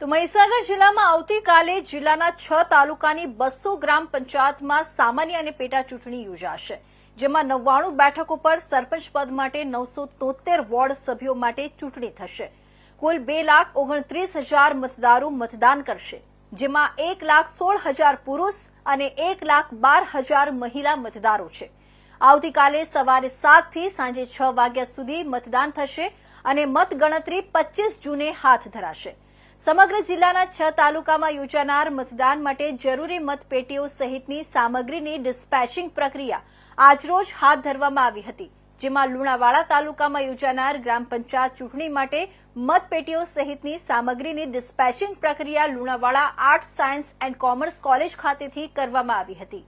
તો મહીસાગર જિલ્લામાં આવતીકાલે જિલ્લાના છ તાલુકાની બસો ગ્રામ પંચાયતમાં સામાન્ય અને પેટા ચૂંટણી યોજાશે, જેમાં નવ્વાણું બેઠકો પર સરપંચ પદ માટે નવસો તોતેર વોર્ડ સભ્યો માટે ચૂંટણી થશે. કુલ બે લાખ ઓગણત્રીસ હજાર મતદારો મતદાન કરશે, જેમાં એક લાખ સોળ હજાર પુરુષ અને એક લાખ બાર હજાર મહિલા મતદારો છે. આવતીકાલે સવારે સાતથી સાંજે છ વાગ્યા સુધી મતદાન થશે અને મતગણતરી પચીસ જૂને હાથ ધરાશે. સમગ્ર જિલ્લાના છ તાલુકામાં યોજાનાર મતદાન માટે જરૂરી મતપેટીઓ સહિતની સામગ્રીની ડિસ્પેચિંગ પ્રક્રિયા આજરોજ હાથ ધરવામાં આવી હતી, જેમાં લુણાવાડા તાલુકામાં યોજાનાર ગ્રામ પંચાયત ચૂંટણી માટે મતપેટીઓ સહિતની સામગ્રીની ડિસ્પેચિંગ પ્રક્રિયા Lunawada arts science and commerce college ખાતેથી કરવામાં આવી હતી.